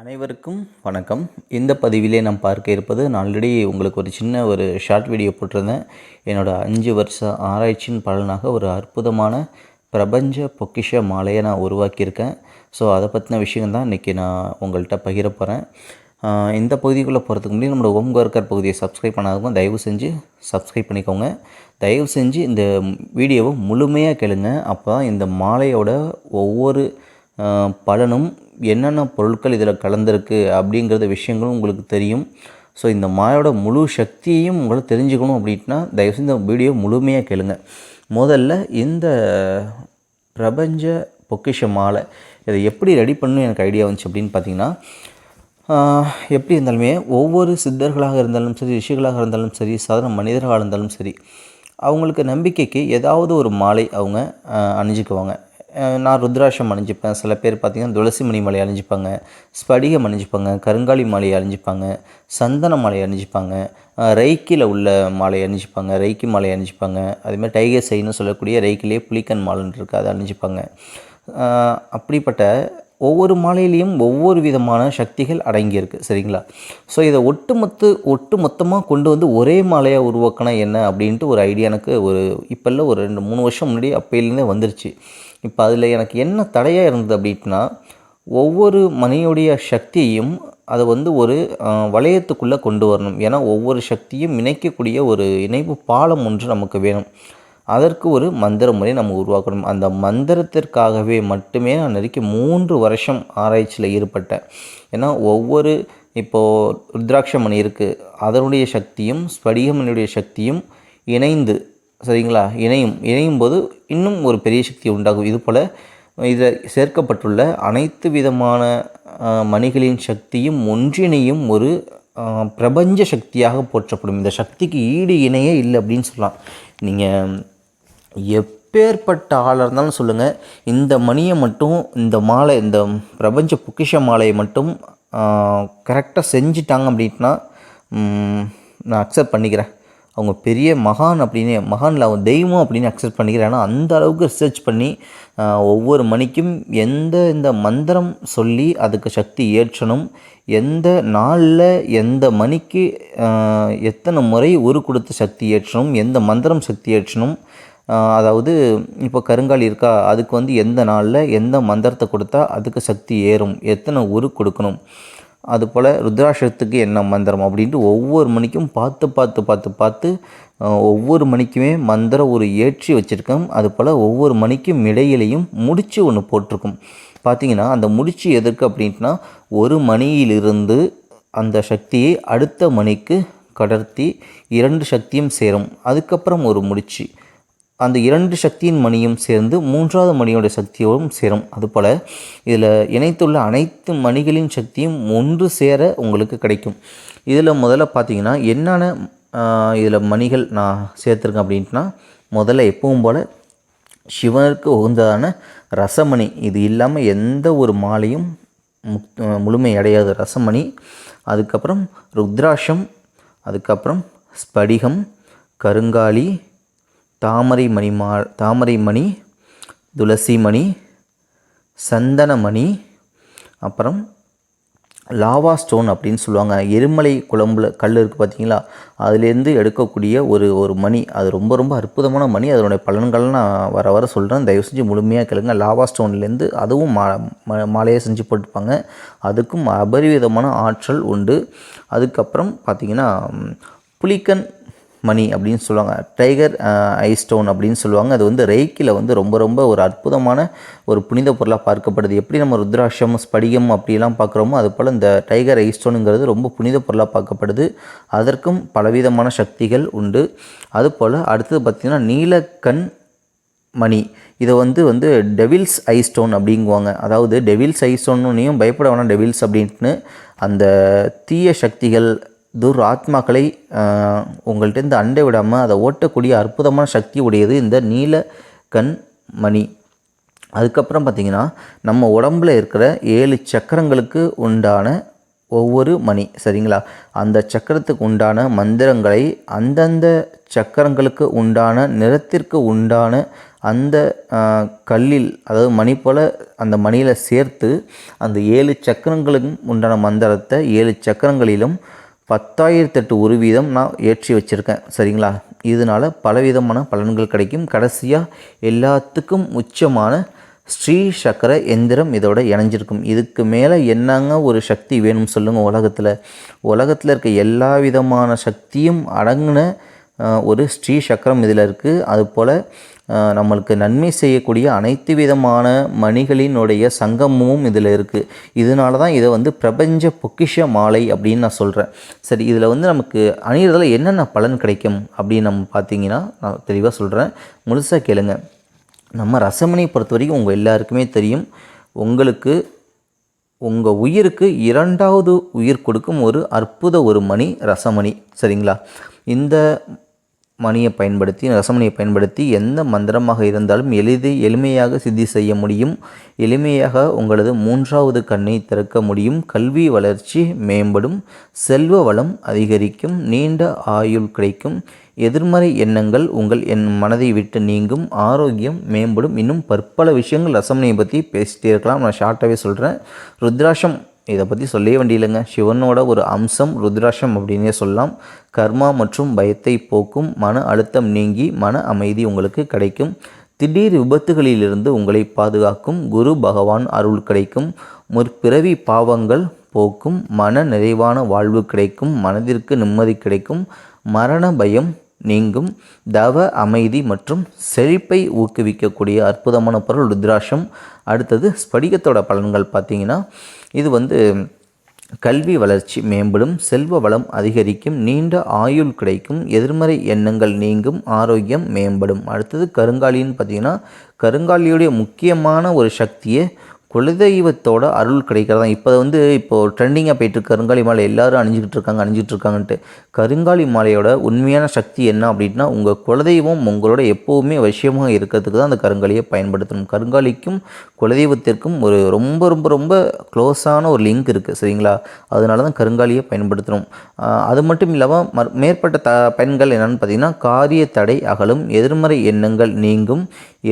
அனைவருக்கும் வணக்கம். இந்த பதிவிலே நாம் பார்க்க இருப்பது நான் ஆல்ரெடி உங்களுக்கு ஒரு சின்ன ஒரு ஷார்ட் வீடியோ போட்டிருந்தேன். என்னோடய அஞ்சு வருஷ ஆராய்ச்சியின் பலனாக ஒரு அற்புதமான பிரபஞ்ச பொக்கிஷ மாலையை நான் உருவாக்கியிருக்கேன். ஸோ அதை பற்றின விஷயம் தான் இன்றைக்கி நான் உங்கள்கிட்ட பகிர போகிறேன் இந்த பகுதிக்குள்ளே போகிறதுக்கு முன்னாடி நம்மளோட ஓம்கார்கர் பகுதியை சப்ஸ்கிரைப் பண்ணாதவங்க தயவு செஞ்சு சப்ஸ்கிரைப் பண்ணிக்கோங்க. தயவு செஞ்சு இந்த வீடியோவை முழுமையாக கேளுங்க. அப்போ தான் இந்த மாலையோட ஒவ்வொரு பலனும் என்னென்ன பொருட்கள் இதில் கலந்துருக்கு அப்படிங்கிறத விஷயங்களும் உங்களுக்கு தெரியும். ஸோ இந்த மாயோட முழு சக்தியையும் உங்களை தெரிஞ்சுக்கணும் அப்படின்னா தயவுசெய்து இந்த வீடியோ முழுமையாக கேளுங்க. முதல்ல இந்த பிரபஞ்ச பொக்கிஷ மாலை இதை எப்படி ரெடி பண்ணணும் எனக்கு ஐடியா வந்துச்சு அப்படின்னு பார்த்தீங்கன்னா எப்படி இருந்தாலுமே ஒவ்வொரு சித்தர்களாக இருந்தாலும் சரி ரிஷிகளாக இருந்தாலும் சரி சாதாரண மனிதர்களாக இருந்தாலும் சரி அவங்களுக்கு நம்பிக்கைக்கு ஏதாவது ஒரு மாலை அவங்க அணிஞ்சுக்குவாங்க. நான் ருத்ராட்சம் அணிஞ்சிப்பேன். சில பேர் பார்த்திங்கன்னா துளசி மணி மாலை அணிஞ்சிப்பாங்க ஸ்படிகம் அணிஞ்சிப்பாங்க கருங்காலி மாலை அணிஞ்சிப்பாங்க சந்தன மாலை அணிஞ்சிப்பாங்க ரைக்கியில் உள்ள மாலை அணிஞ்சிப்பாங்க ரைக்கி மாலை அணிஞ்சிப்பாங்க. அதேமாதிரி டைகர் சைன்னு சொல்லக்கூடிய ரைக்கிலே புலிக்கன் மாலைன்னு இருக்குது அதை அணிஞ்சிப்பாங்க. அப்படிப்பட்ட ஒவ்வொரு மாலையிலையும் ஒவ்வொரு விதமான சக்திகள் அடங்கியிருக்கு சரிங்களா? ஸோ இதை ஒட்டுமொத்த ஒட்டு மொத்தமாக கொண்டு வந்து ஒரே மாலையாக உருவாக்கினா என்ன அப்படின்ட்டு ஒரு ஐடியா எனக்கு ஒரு இப்போ ஒரு ரெண்டு மூணு வருஷம் முன்னாடி அப்பையிலேருந்தே வந்துருச்சு. இப்போ அதில் எனக்கு என்ன தடையாக இருந்தது அப்படின்னா ஒவ்வொரு மணியுடைய சக்தியையும் அதை வந்து ஒரு வளையத்துக்குள்ளே கொண்டு வரணும். ஏன்னா ஒவ்வொரு சக்தியும் இணைக்கக்கூடிய ஒரு இணைப்பு பாலம் ஒன்று நமக்கு வேணும். அதற்கு ஒரு மந்திர முறை நம்ம உருவாக்கணும். அந்த மந்திரத்திற்காகவே மட்டுமே நான் நெருக்கி மூன்று வருஷம் ஆராய்ச்சியில் ஈடுபட்டேன். ஏன்னா ஒவ்வொரு இப்போது ருத்ராட்சமணி இருக்குது அதனுடைய சக்தியும் ஸ்படிகமணியுடைய சக்தியும் இணைந்து சரிங்களா? இணையும். இணையும் போது இன்னும் ஒரு பெரிய சக்தி உண்டாகும். இது போல் இதில் சேர்க்கப்பட்டுள்ள அனைத்து விதமான மணிகளின் சக்தியும் ஒன்றிணையும் ஒரு பிரபஞ்ச சக்தியாக போற்றப்படும். இந்த சக்திக்கு ஈடு இணையே இல்லை அப்படின்னு சொல்லலாம். நீங்கள் எப்பேற்பட்ட ஆளாக இருந்தாலும் சொல்லுங்கள் இந்த மணியை மட்டும் இந்த மாலை இந்த பிரபஞ்ச பொக்கிஷ மாலையை மட்டும் கரெக்டாக செஞ்சிட்டாங்க அப்படின்னா நான் அக்செப்ட் பண்ணிக்கிறேன். அவங்க பெரிய மகான் அப்படின்னு மகானில் அவங்க தெய்வம் அப்படின்னு அக்செப்ட் பண்ணிக்கிறேன். ஏன்னா அந்த அளவுக்கு ரிசர்ச் பண்ணி ஒவ்வொரு மணிக்கும் எந்த இந்த மந்திரம் சொல்லி அதுக்கு சக்தி ஏற்றணும்? எந்த நாளில் எந்த மணிக்கு எத்தனை முறை உரு கொடுத்த சக்தி ஏற்றணும்? எந்த மந்திரம் சக்தி ஏற்றணும்? அதாவது இப்போ கருங்காலி இருக்கா? அதுக்கு வந்து எந்த நாளில் எந்த மந்திரத்தை கொடுத்தா அதுக்கு சக்தி ஏறும்? எத்தனை உரு கொடுக்கணும்? அதுபோல் ருத்ராட்சத்துக்கு என்ன மந்திரம்? அப்படின்ட்டு ஒவ்வொரு மணிக்கும் பார்த்து பார்த்து பார்த்து பார்த்து ஒவ்வொரு மணிக்குமே மந்திரம் ஒரு ஏற்றி வச்சுருக்கோம். அதுபோல் ஒவ்வொரு மணிக்கும் இடையிலையும் முடிச்சு ஒன்று போட்டிருக்கும். பார்த்தீங்கன்னா அந்த முடிச்சு எதற்கு அப்படின்ட்டுனா ஒரு மணியிலிருந்து அந்த சக்தியை அடுத்த மணிக்கு கடர்த்தி இரண்டு சக்தியும் சேரும். அதுக்கப்புறம் ஒரு முடிச்சு. அந்த இரண்டு சக்தியின் மணியும் சேர்ந்து மூன்றாவது மணியோட சக்தியோடும் சேரும். அதுபோல் இதில் இணைத்துள்ள அனைத்து மணிகளின் சக்தியும் ஒன்று சேர உங்களுக்கு கிடைக்கும். இதில் முதல்ல பார்த்தீங்கன்னா என்னென்ன இதில் மணிகள் நான் சேர்த்துருக்கேன் அப்படின்ட்டுனா முதல்ல எப்பவும் போல் சிவனுக்கு உகந்ததான ரசமணி. இது இல்லாமல் எந்த ஒரு மாலையும் முக் முழுமை அடையாது ரசமணி. அதுக்கப்புறம் ருத்ராட்சம் அதுக்கப்புறம் ஸ்படிகம் கருங்காலி தாமரை மணி மா தாமரை மணி துளசி மணி சந்தனமணி அப்புறம் லாவா ஸ்டோன் அப்படின்னு சொல்லுவாங்க. எருமலை குழம்புல கல் இருக்குது பார்த்தீங்களா அதுலேருந்து எடுக்கக்கூடிய ஒரு ஒரு மணி. அது ரொம்ப ரொம்ப அற்புதமான மணி. அதனுடைய பலன்கள் நான் வர வர சொல்கிறேன் தயவு செஞ்சு முழுமையாக கேளுங்க. லாவா ஸ்டோன்லேருந்து அதுவும் மா ம- மாலையை செஞ்சு போட்டுப்பாங்க. அதுக்கும் அபரிவிதமான ஆற்றல் உண்டு. அதுக்கப்புறம் பார்த்திங்கன்னா புளிக்கன் புலிக்கன் மணி அப்படின்னு சொல்லுவாங்க. டைகர் ஐ ஸ்டோன் அப்படின்னு சொல்லுவாங்க. அது வந்து ரெய்க்கில் வந்து ரொம்ப ரொம்ப ஒரு அற்புதமான ஒரு புனித பொருளாக பார்க்கப்படுது. எப்படி நம்ம ருத்ராட்சம் ஸ்படிகம் அப்படிலாம் பார்க்குறோமோ அது போல் இந்த டைகர் ஐ ஸ்டோனுங்கிறது ரொம்ப புனித பொருளாக பார்க்கப்படுது. அதற்கும் பலவிதமான சக்திகள் உண்டு. அதுபோல் அடுத்தது பார்த்திங்கன்னா நீலக்கண் மணி. இதை வந்து வந்து டெவில்ஸ் ஐ ஸ்டோன் அப்படிங்குவாங்க. அதாவது டெவில்ஸ் ஐ ஸ்டோன்னையும் பயப்பட வேணாம். டெவில்ஸ் அப்படின்ட்டு அந்த தீய சக்திகள் துர் ஆத்மாக்களை ஆஹ், உங்கள்கிட்டருந்து அண்டை விடாமல் அதை ஓட்டக்கூடிய அற்புதமான சக்தி உடையது இந்த நீல கண் மணி. அதுக்கப்புறம் பார்த்திங்கன்னா நம்ம உடம்புல இருக்கிற ஏழு சக்கரங்களுக்கு உண்டான ஒவ்வொரு மணி சரிங்களா? அந்த சக்கரத்துக்கு உண்டான மந்திரங்களை அந்தந்த சக்கரங்களுக்கு உண்டான நிறத்திற்கு உண்டான அந்த கல்லில் அதாவது மணி போல் அந்த மணியில் சேர்த்து அந்த ஏழு சக்கரங்களுக்கும் உண்டான மந்திரத்தை ஏழு சக்கரங்களிலும் பத்தாயிரத்தெட்டு ஒரு வீதம் நான் ஏற்றி வச்சுருக்கேன். சரிங்களா? இதனால் பலவிதமான பலன்கள் கிடைக்கும். கடைசியாக எல்லாத்துக்கும் உச்சமான ஸ்ரீ சக்கர எந்திரம் இதோட இணைஞ்சிருக்கும். இதுக்கு மேலே என்னங்க ஒரு சக்தி வேணும் சொல்லுங்கள் உலகத்தில். உலகத்தில் இருக்க எல்லா விதமான சக்தியும் அடங்கின ஒரு ஸ்ரீ சக்கரம் இதில் இருக்குது அதுபோல் நம்மளுக்கு நன்மை செய்யக்கூடிய அனைத்து விதமான மணிகளினுடைய சங்கமும் இதில் இருக்குது இதனால தான் இதை வந்து பிரபஞ்ச பொக்கிஷ மாலை அப்படின்னு நான் சொல்கிறேன் சரி இதில் வந்து நமக்கு அணிகிறதுல என்னென்ன பலன் கிடைக்கும் அப்படின்னு நம்ம பார்த்தீங்கன்னா நான் தெளிவாக சொல்கிறேன் முழுசாக கேளுங்க. நம்ம ரசமணியை பொறுத்த வரைக்கும் உங்கள் எல்லாருக்குமே தெரியும். உங்களுக்கு உங்கள் உயிருக்கு இரண்டாவது உயிர் கொடுக்கும் ஒரு அற்புத ஒரு மணி ரசமணி. சரிங்களா? இந்த மணியை பயன்படுத்தி ரசமணியை பயன்படுத்தி எந்த மந்திரமாக இருந்தாலும் எளிது எளிமையாக சித்தி செய்ய முடியும். எளிமையாக உங்களது மூன்றாவது கண்ணை திறக்க முடியும். கல்வி வளர்ச்சி மேம்படும். செல்வ வளம் அதிகரிக்கும். நீண்ட ஆயுள் கிடைக்கும். எதிர்மறை எண்ணங்கள் உங்கள் என் மனதை விட்டு நீங்கும். ஆரோக்கியம் மேம்படும். இன்னும் பற்பல விஷயங்கள் ரசமணியை பற்றி பேசிட்டே இருக்கலாம். நான் ஷார்ட்டாகவே சொல்கிறேன் ருத்ராஷம் இதை பற்றி சொல்லவே வேண்டியில்லைங்க. சிவனோட ஒரு அம்சம் ருத்ராஷம் அப்படின்னே சொல்லலாம். கர்மா மற்றும் பயத்தை போக்கும் மன அழுத்தம் நீங்கி மன அமைதி உங்களுக்கு கிடைக்கும். திடீர் விபத்துகளிலிருந்து உங்களை பாதுகாக்கும். குரு பகவான் அருள் கிடைக்கும். முற்பிறவி பாவங்கள் போக்கும். மன நிறைவான வாழ்வு கிடைக்கும். மனதிற்கு நிம்மதி கிடைக்கும். மரண பயம் நீங்கும் தவ அமைதி மற்றும் செழிப்பை ஊக்குவிக்கக்கூடிய அற்புதமான பொருள் ருத்ராஷம் அடுத்தது ஸ்படிகத்தோட பலன்கள் பார்த்தீங்கன்னா இது வந்து கல்வி வளர்ச்சி மேம்படும் செல்வ வளம் அதிகரிக்கும் நீண்ட ஆயுள் கிடைக்கும் எதிர்மறை எண்ணங்கள் நீங்கும் ஆரோக்கியம் மேம்படும். அடுத்தது கருங்காலின்னு பார்த்தீங்கன்னா கருங்காலியுடைய முக்கியமான ஒரு சக்தியை குலதெய்வத்தோட அருள் கிடைக்கிறதா? இப்போ வந்து இப்போது ட்ரெண்டிங்காக போயிட்டுருக்கு கருங்காலி மாலை எல்லோரும் அணிஞ்சிக்கிட்டு இருக்காங்க அணிஞ்சிட்டு இருக்காங்கன்ட்டு. கருங்காலி மாலையோட உண்மையான சக்தி என்ன அப்படின்னா உங்கள் குலதெய்வம் உங்களோட எப்போவுமே விஷயமாக இருக்கிறதுக்கு தான் அந்த கருங்காலியை பயன்படுத்தணும். கருங்காலிக்கும் குலதெய்வத்திற்கும் ஒரு ரொம்ப ரொம்ப ரொம்ப க்ளோஸான ஒரு லிங்க் இருக்குது சரிங்களா? அதனால தான் கருங்காலியை பயன்படுத்தணும் அது மட்டும் இல்லாமல் மற் மேற்பட்ட த பயன்கள் என்னென்னு பார்த்தீங்கன்னா காரிய தடை அகலும் எதிர்மறை எண்ணங்கள் நீங்கும்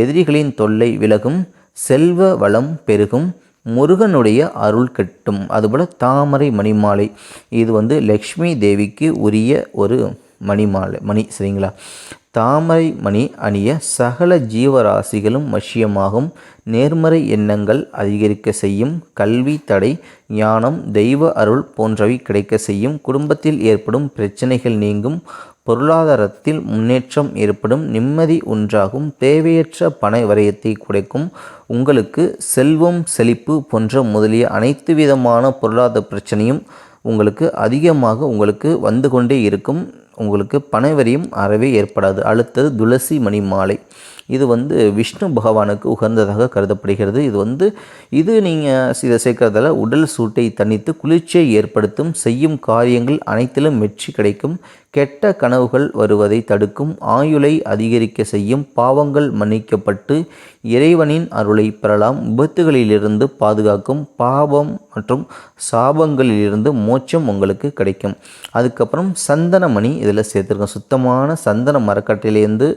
எதிரிகளின் தொல்லை விலகும் செல்வ வளம் பெருகும் முருகனுடைய அருள் கட்டும். அதுபோல் தாமரை மணிமாலை இது வந்து லக்ஷ்மி தேவிக்கு உரிய ஒரு மணிமாலை மணி சரிங்களா? தாமரை மணி அணிய சகல ஜீவராசிகளும் வசியமாகும் நேர்மறை எண்ணங்கள் அதிகரிக்க செய்யும். கல்வி தடை ஞானம் தெய்வ அருள் போன்றவை கிடைக்க செய்யும். குடும்பத்தில் ஏற்படும் பிரச்சனைகள் நீங்கும். பொருளாதாரத்தில் முன்னேற்றம் ஏற்படும் நிம்மதி உண்டாகும். தேவையற்ற பண வரையத்தை குறைக்கும். உங்களுக்கு செல்வம் செழிப்பு போன்ற முதலிய அனைத்து விதமான பொருளாதார பிரச்சனையும் உங்களுக்கு அதிகமாக உங்களுக்கு வந்து கொண்டே இருக்கும். உங்களுக்கு பனைவரியும் அறவே ஏற்படாது. அடுத்தது துளசி மணி மாலை. இது வந்து விஷ்ணு பகவானுக்கு உகந்ததாக கருதப்படுகிறது. இது வந்து இது நீங்கள் இதை சேர்க்கறதால உடல் சூட்டை தணித்து குளிர்ச்சியை ஏற்படுத்தும் செய்யும் காரியங்கள் அனைத்திலும் வெற்றி கிடைக்கும். கெட்ட கனவுகள் வருவதை தடுக்கும் ஆயுளை அதிகரிக்க செய்யும் பாவங்கள் மன்னிக்கப்பட்டு இறைவனின் அருளை பெறலாம். விபத்துகளிலிருந்து பாதுகாக்கும் பாவம் மற்றும் சாபங்களிலிருந்து மோட்சம் உங்களுக்கு கிடைக்கும். அதுக்கப்புறம் சந்தனமணி இதில் சேர்த்துருக்கேன் சுத்தமான சந்தன மரக்கட்டையிலேருந்து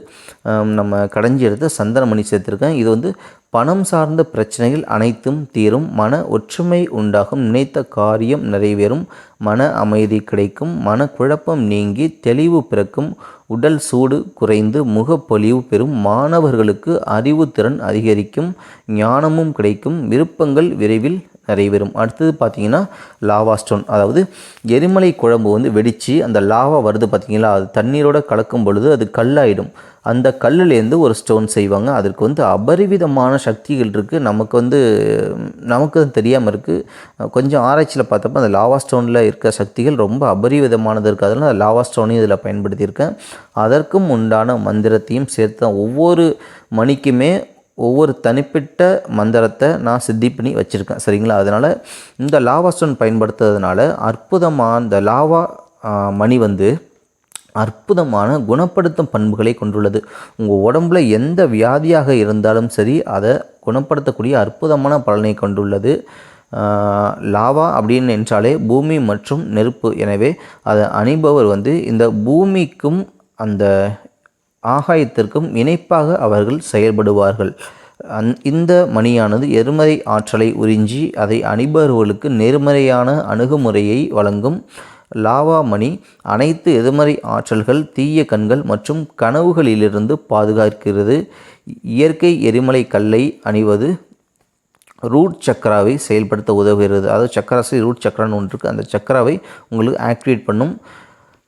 நம்ம கடைஞ்சி எடுத்து சந்தனமணி சேர்த்துருக்கேன். இது வந்து பணம் சார்ந்த பிரச்சனைகள் அனைத்தும் தீரும். மன ஒற்றுமை உண்டாகும். நினைத்த காரியம் நிறைவேறும். மன அமைதி கிடைக்கும் மன குழப்பம் நீங்கி தெளிவு பிறக்கும் உடல் சூடு குறைந்து முகப்பொலிவு பெறும் மாணவர்களுக்கு அறிவுத்திறன் அதிகரிக்கும் ஞானமும் கிடைக்கும் விருப்பங்கள் விரைவில் நிறைவேறும் அடுத்தது பார்த்தீங்கன்னா லாவா ஸ்டோன். அதாவது எரிமலை குழம்பு வந்து வெடித்து அந்த லாவா வருது பார்த்தீங்களா? அது தண்ணீரோட கலக்கும் பொழுது அது கல்லாயிடும். அந்த கல்லுலேருந்து ஒரு ஸ்டோன் செய்வாங்க. அதற்கு வந்து அபரிவிதமான சக்திகள் இருக்குது நமக்கு வந்து நமக்கு அது தெரியாமல் இருக்குது கொஞ்சம் ஆராய்ச்சியில் பார்த்தப்ப அந்த லாவா ஸ்டோனில் இருக்க சக்திகள் ரொம்ப அபரிவிதமானது இருக்குது அதனால் அந்த லாவா ஸ்டோனையும் இதில் பயன்படுத்தியிருக்கேன். அதற்கும் உண்டான மந்திரத்தையும் சேர்த்து தான் ஒவ்வொரு மணிக்குமே ஒவ்வொரு தனிப்பட்ட மந்திரத்தை நான் சித்தி பண்ணி வச்சுருக்கேன் சரிங்களா? அதனால் இந்த லாவா ஸ்டோன் பயன்படுத்துறதுனால அற்புதமாக இந்த லாவா மணி வந்து அற்புதமான குணப்படுத்தும் பண்புகளை கொண்டுள்ளது. உங்கள் உடம்புல எந்த வியாதியாக இருந்தாலும் சரி அதை குணப்படுத்தக்கூடிய அற்புதமான பலனை கொண்டுள்ளது. லாவா அப்படின்னு என்றாலே பூமி மற்றும் நெருப்பு. எனவே அதை அணிபவர் வந்து இந்த பூமிக்கும் அந்த ஆகாயத்திற்கும் இணைப்பாக அவர்கள் செயல்படுவார்கள். அந் இந்த மணியானது எதிர்மறை ஆற்றலை உறிஞ்சி அதை அணிபவர்களுக்கு நேர்மறையான அணுகுமுறையை வழங்கும் லாவா மணி. அனைத்து எதிர்மறை ஆற்றல்கள் தீய கண்கள் மற்றும் கனவுகளிலிருந்து பாதுகாக்கிறது. இயற்கை எரிமலை கல்லை அணிவது ரூட் சக்கராவை செயல்படுத்த உதவுகிறது. அதாவது சக்கராசி ரூட் சக்கரான்னு ஒன்று இருக்குது அந்த சக்கராவை உங்களுக்கு ஆக்டிவேட் பண்ணும்.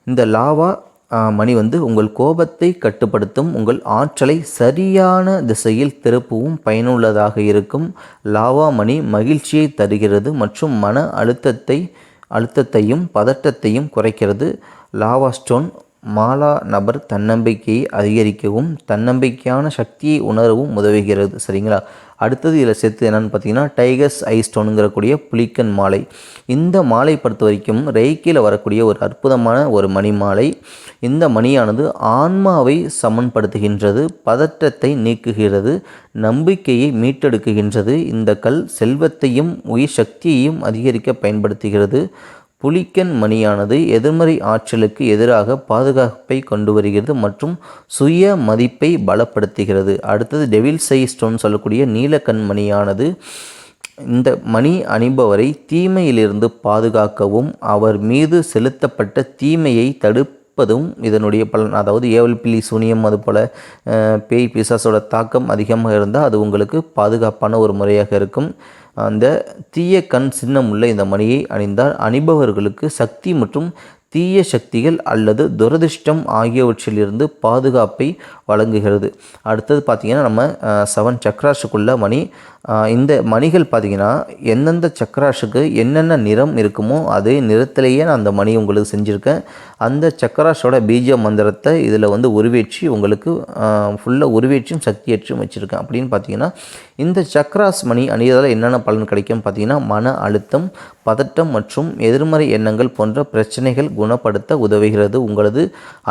இந்த லாவா மணி வந்து உங்கள் கோபத்தை கட்டுப்படுத்தும் உங்கள் ஆற்றலை சரியான திசையில் திருப்பவும் பயனுள்ளதாக இருக்கும். லாவா மணி மகிழ்ச்சியை தருகிறது மற்றும் மன அழுத்தத்தை அழுத்தத்தையும் பதட்டத்தையும் குறைக்கிறது. லாவா ஸ்டோன் மாலா நபர் தன்னம்பிக்கையை அதிகரிக்கவும் தன்னம்பிக்கையான சக்தியை உணரவும் உதவுகிறது. சரிங்களா? அடுத்தது இதில் சேர்த்து என்னென்னு பார்த்தீங்கன்னா டைகர்ஸ் ஐ கூடிய புலிக்கன் மாலை. இந்த மாலை பொறுத்த வரைக்கும் ரெய்க்கியில் வரக்கூடிய ஒரு அற்புதமான ஒரு மணி மாலை இந்த மணியானது ஆன்மாவை சமன்படுத்துகின்றது பதற்றத்தை நீக்குகிறது நம்பிக்கையை மீட்டெடுக்குகின்றது. இந்த கல் செல்வத்தையும் உயிர் சக்தியையும் அதிகரிக்க பயன்படுத்துகிறது. புலிக்கன் மணியானது எதிர்மறை ஆற்றலுக்கு எதிராக பாதுகாப்பை கொண்டு வருகிறது மற்றும் சுய மதிப்பை பலப்படுத்துகிறது. அடுத்தது டெவில் சை ஸ்டோன் சொல்லக்கூடிய நீலக்கண் மணியானது இந்த மணி அணிபவரை தீமையிலிருந்து பாதுகாக்கவும் அவர் மீது செலுத்தப்பட்ட தீமையை தடுப்பதும் இதனுடைய பலன். அதாவது ஏவல் பிள்ளி சூனியம் அதுபோல் பேய் பிசாசோட தாக்கம் அதிகமாக இருந்தால் அது உங்களுக்கு பாதுகாப்பான ஒரு முறையாக இருக்கும். அந்த தீய கண் சின்னம் உள்ள இந்த மணியை அணிந்தால் அணிபவர்களுக்கு சக்தி மற்றும் தீய சக்திகள் அல்லது துரதிர்ஷ்டம் ஆகியவற்றிலிருந்து பாதுகாப்பை வழங்குகிறது. அடுத்தது பார்த்திங்கன்னா நம்ம செவன் சக்ராஸுக்குள்ள மணி இந்த மணிகள் பார்த்திங்கன்னா எந்தெந்த சக்கராஷுக்கு என்னென்ன நிறம் இருக்குமோ அதே நிறத்திலேயே நான் அந்த மணி உங்களுக்கு செஞ்சுருக்கேன். அந்த சக்கராஷோட பீஜ மந்திரத்தை இதில் வந்து உருவேற்றி உங்களுக்கு ஃபுல்லாக உருவேற்றியும் சக்தியேற்றும் வச்சுருக்கேன். அப்படின்னு பார்த்தீங்கன்னா இந்த சக்ராஸ் மணி அணியதால் என்னென்ன பலன் கிடைக்கும் பார்த்தீங்கன்னா மன அழுத்தம் பதட்டம் மற்றும் எதிர்மறை எண்ணங்கள் போன்ற பிரச்சனைகள் குணப்படுத்த உதவுகிறது. உங்களது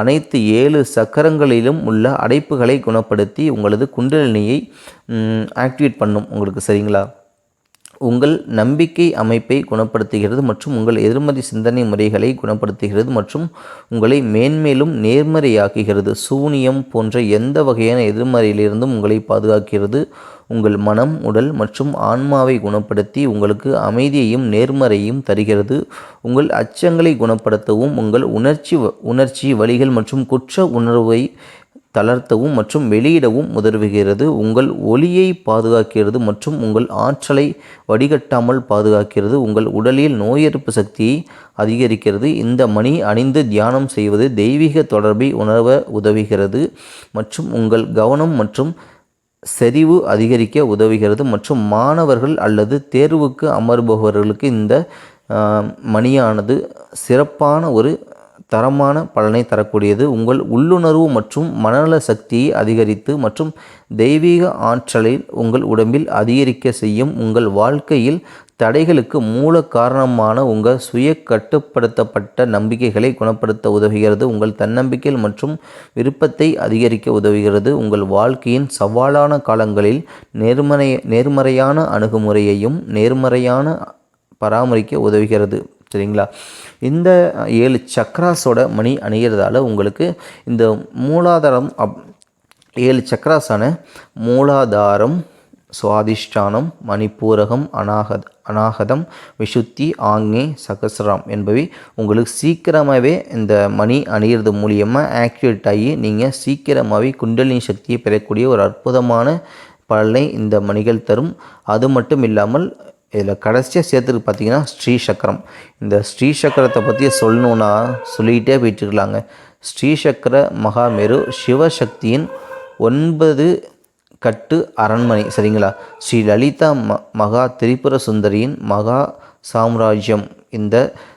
அனைத்து ஏழு சக்கரங்களிலும் உள்ள அடைப்புகளை குணப்படுத்தி உங்களது குண்டலினியை ஆக்டிவேட் பண்ணும். உங்களுக்கு சரிங்களா? உங்கள் நம்பிக்கை அமைப்பை குணப்படுத்துகிறது மற்றும் உங்கள் எதிர்மறை சிந்தனை முறைகளை குணப்படுத்துகிறது மற்றும் உங்களை மேன்மேலும் நேர்மறையாக்குகிறது. சூனியம் போன்ற எந்த வகையான எதிர்மறையிலிருந்தும் உங்களை பாதுகாக்கிறது. உங்கள் மனம் உடல் மற்றும் ஆன்மாவை குணப்படுத்தி உங்களுக்கு அமைதியையும் நேர்மறையும் தருகிறது. உங்கள் அச்சங்களை குணப்படுத்தவும் உங்கள் உணர்ச்சி உணர்ச்சி வழிகள் மற்றும் குற்ற உணர்வை தளர்த்தவும் மற்றும் வெளியிடவும் உதவுகிறது. உங்கள் ஒளியை பாதுகாக்கிறது மற்றும் உங்கள் ஆற்றலை வடிகட்டாமல் பாதுகாக்கிறது. உங்கள் உடலில் நோய் எதிர்ப்பு சக்தியை அதிகரிக்கிறது. இந்த மணி அணிந்து தியானம் செய்வது தெய்வீக தொடர்பை உணர உதவுகிறது மற்றும் உங்கள் கவனம் மற்றும் செறிவு அதிகரிக்க உதவுகிறது மற்றும் மாணவர்கள் அல்லது தேர்வுக்கு அமர்பவர்களுக்கு இந்த மணியானது சிறப்பான ஒரு தரமான பலனை தரக்கூடியது. உங்கள் உள்ளுணர்வு மற்றும் மனநல சக்தியை அதிகரித்து மற்றும் தெய்வீக ஆற்றலை உங்கள் உடம்பில் அதிகரிக்க செய்யும் உங்கள் வாழ்க்கையில் தடைகளுக்கு மூல காரணமான உங்கள் சுய கட்டுப்படுத்தப்பட்ட நம்பிக்கைகளை குணப்படுத்த உதவுகிறது. உங்கள் தன்னம்பிக்கை மற்றும் விருப்பத்தை அதிகரிக்க உதவுகிறது. உங்கள் வாழ்க்கையின் சவாலான காலங்களில் நேர்மறை நேர்மறையான அணுகுமுறையையும் நேர்மறையான பராமரிக்க உதவுகிறது. சரிங்களா? இந்த ஏழு சக்ராஸோட மணி அணிகிறதால உங்களுக்கு இந்த மூலாதாரம் அப் ஏழு சக்ராஸான மூலாதாரம் சுவாதிஷ்டானம் மணிப்பூரகம் அநாகத் அநாகதம் விசுத்தி ஆங்கே சகசிராம் என்பவை உங்களுக்கு சீக்கிரமாகவே இந்த மணி அணிகிறது மூலியமாக ஆக்டிவேட் ஆகி நீங்கள் சீக்கிரமாகவே குண்டலினி சக்தியை பெறக்கூடிய ஒரு அற்புதமான பலனை இந்த மணிகள் தரும். அது மட்டும் இல்லாமல் இதில் கடைசியாக சேர்த்துக்கு பார்த்தீங்கன்னா ஸ்ரீ சக்கரம் இந்த ஸ்ரீ சக்கரத்தை பற்றி சொல்லணுன்னா சொல்லிக்கிட்டே போயிட்டுருக்கலாங்க. ஸ்ரீ சக்கர மகாமேரு சிவசக்தியின் ஒன்பது கட்டு அரண்மனை சரிங்களா? ஸ்ரீ லலிதா ம மகா திரிபுர சுந்தரியின் மகா சாம்ராஜ்யம். இந்த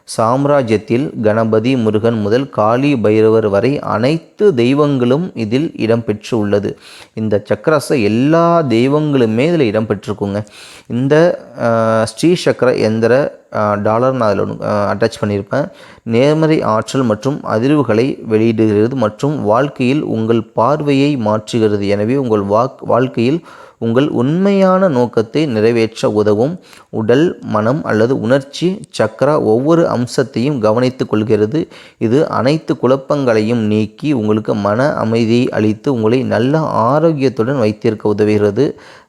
சாம்ராஜ்யத்தில் கணபதி முருகன் முதல் காளி பைரவர் வரை அனைத்து தெய்வங்களும் இதில் இடம்பெற்று உள்ளது இந்த சக்கரஸை எல்லா தெய்வங்களுமே இதில் இடம்பெற்றிருக்குங்க இந்த ஸ்ரீ சக்கர எந்திர டாலர் நான் அதில் அட்டாச் பண்ணியிருப்பேன். நேர்மறை ஆற்றல் மற்றும் அதிர்வுகளை வெளியிடுகிறது மற்றும் வாழ்க்கையில் உங்கள் பார்வையை மாற்றுகிறது. எனவே உங்கள் வாக் வாழ்க்கையில் உங்கள் உண்மையான நோக்கத்தை நிறைவேற்ற உதவும். உடல் மனம் அல்லது உணர்ச்சி சக்கரா ஒவ்வொரு அம்சத்தையும் கவனித்து கொள்கிறது. இது அனைத்து குழப்பங்களையும் நீக்கி உங்களுக்கு மன அமைதியை அளித்து உங்களை நல்ல ஆரோக்கியத்துடன் வைத்திருக்க உதவுகிறது.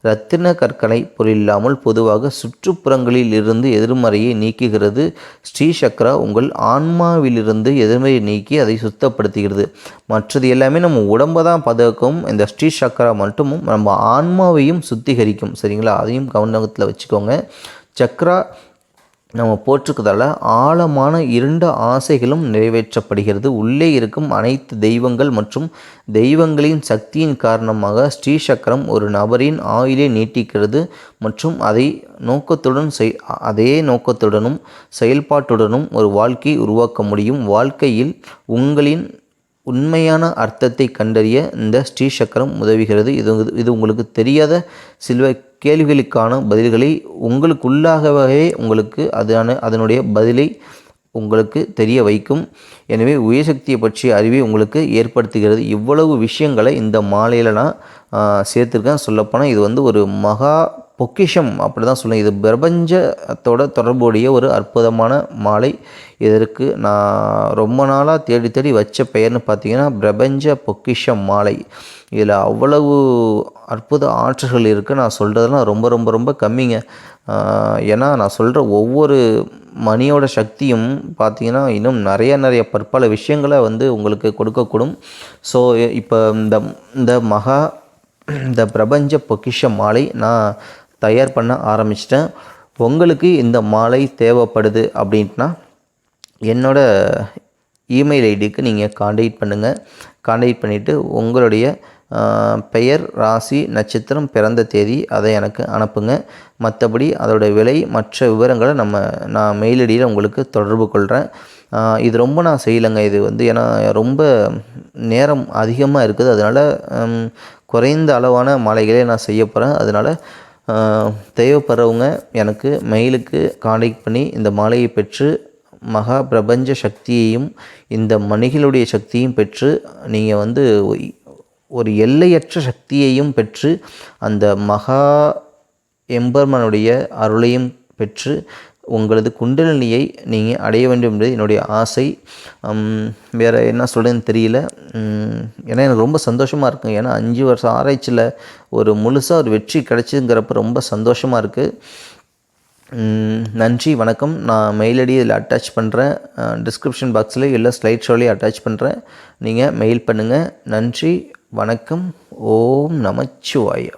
ரத்தின கற்களை பொருளில்லாமல் பொதுவாக சுற்றுப்புறங்களில் இருந்து எதிர்மறையை நீக்குகிறது. ஸ்ரீ சக்ரா உங்கள் ஆன்மாவிலிருந்து எதிர்மறையை நீக்கி அதை சுத்தப்படுத்துகிறது. மற்றது எல்லாமே நம்ம உடம்பை தான் பதக்கும் இந்த ஸ்ரீ சக்ரா மட்டும் நம்ம ஆன்மாவையும் சுத்திகரிக்கும். சரிங்களா? அதையும் கவனத்தில் வச்சுக்கோங்க. சக்ரா நம்ம போற்றுக்கிறதால ஆழமான இரண்டு ஆசைகளும் நிறைவேற்றப்படுகிறது. உள்ளே இருக்கும் அனைத்து தெய்வங்கள் மற்றும் தெய்வங்களின் சக்தியின் காரணமாக ஸ்ரீ சக்கரம் ஒரு நபரின் ஆயுளை நீட்டிக்கிறது மற்றும் அதை நோக்கத்துடன் செய் அதே நோக்கத்துடனும் செயல்பாட்டுடனும் ஒரு வாழ்க்கையை உருவாக்க முடியும். வாழ்க்கையில் உங்களின் உண்மையான அர்த்தத்தை கண்டறிய இந்த ஸ்ரீ சக்கரம் உதவுகிறது. இது இது உங்களுக்கு தெரியாத சில கேள்விகளுக்கான பதில்களை உங்களுக்குள்ளாகவே உங்களுக்கு அதான அதனுடைய பதிலை உங்களுக்கு தெரிய வைக்கும். எனவே உயர்சக்தியை பற்றிய அறிவை உங்களுக்கு ஏற்படுத்துகிறது. இவ்வளவு விஷயங்களை இந்த மாலையில் நான் சேர்த்துருக்கேன். சொல்லப்போனால் இது வந்து ஒரு மகா பொக்கிஷம் அப்படி தான் சொல்லுவேன் இது பிரபஞ்சத்தோட தொடர்புடைய ஒரு அற்புதமான மாலை. இதற்கு நான் ரொம்ப நாளாக தேடி தேடி வச்ச பெயர்னு பார்த்தீங்கன்னா பிரபஞ்ச பொக்கிஷம் மாலை. இதில் அவ்வளவு அற்புத ஆற்றல்கள் இருக்குது நான் சொல்கிறதுலாம் ரொம்ப ரொம்ப ரொம்ப கம்மிங்க. ஏன்னா நான் சொல்கிற ஒவ்வொரு மணியோட சக்தியும் பார்த்திங்கன்னா இன்னும் நிறைய நிறைய பற்பல விஷயங்களை வந்து உங்களுக்கு கொடுக்கக்கூடும். ஸோ இப்போ இந்த இந்த மகா இந்த பிரபஞ்ச பொக்கிஷ மாலை நான் தயார் பண்ண ஆரம்பிச்சிட்டேன். உங்களுக்கு இந்த மாலை தேவைப்படுது அப்படின்ட்டுனா என்னோடய இமெயில் ஐடிக்கு நீங்கள் காண்டாக்ட் பண்ணுங்கள் காண்டாக்ட் பண்ணிவிட்டு உங்களுடைய பெயர் ராசி நட்சத்திரம் பிறந்த தேதி அதை எனக்கு அனுப்புங்க. மற்றபடி அதோடய விலை மற்ற விவரங்களை நம்ம நான் மெயில் ஐடியில் உங்களுக்கு தொடர்பு கொள்கிறேன் இது ரொம்ப நான் செய்யலைங்க. இது வந்து ஏன்னா ரொம்ப நேரம் அதிகமாக இருக்குது. அதனால் குறைந்த அளவான மாலைகளே நான் செய்ய போகிறேன் அதனால் தேவைப்படுறவங்க எனக்கு மெயிலுக்கு காண்டாக்ட் பண்ணி இந்த மாலையை பெற்று மகா பிரபஞ்ச சக்தியையும் இந்த மணிகளுடைய சக்தியும் பெற்று நீங்கள் வந்து ஒரு எல்லையற்ற சக்தியையும் பெற்று அந்த மகா எம்பெருமனுடைய அருளையும் பெற்று உங்களது குண்டலினியை நீங்கள் அடைய வேண்டும் என்பது என்னுடைய ஆசை. வேறு என்ன சொல்கிறதுன்னு தெரியல. ஏன்னா எனக்கு ரொம்ப சந்தோஷமாக இருக்கும் ஏன்னா அஞ்சு வருஷம் ஆராய்ச்சியில் ஒரு முழுசாக ஒரு வெற்றி கிடச்சிங்கிறப்ப ரொம்ப சந்தோஷமாக இருக்குது நன்றி வணக்கம். நான் மெயில் ஐடி இதில் அட்டாச் பண்ணுறேன் டிஸ்கிரிப்ஷன் பாக்ஸில் இல்லை ஸ்லைட் ஷோலையும் அட்டாச் பண்ணுறேன் நீங்கள் மெயில் பண்ணுங்கள் நன்றி வணக்கம். ஓம் நமச்சிவாயா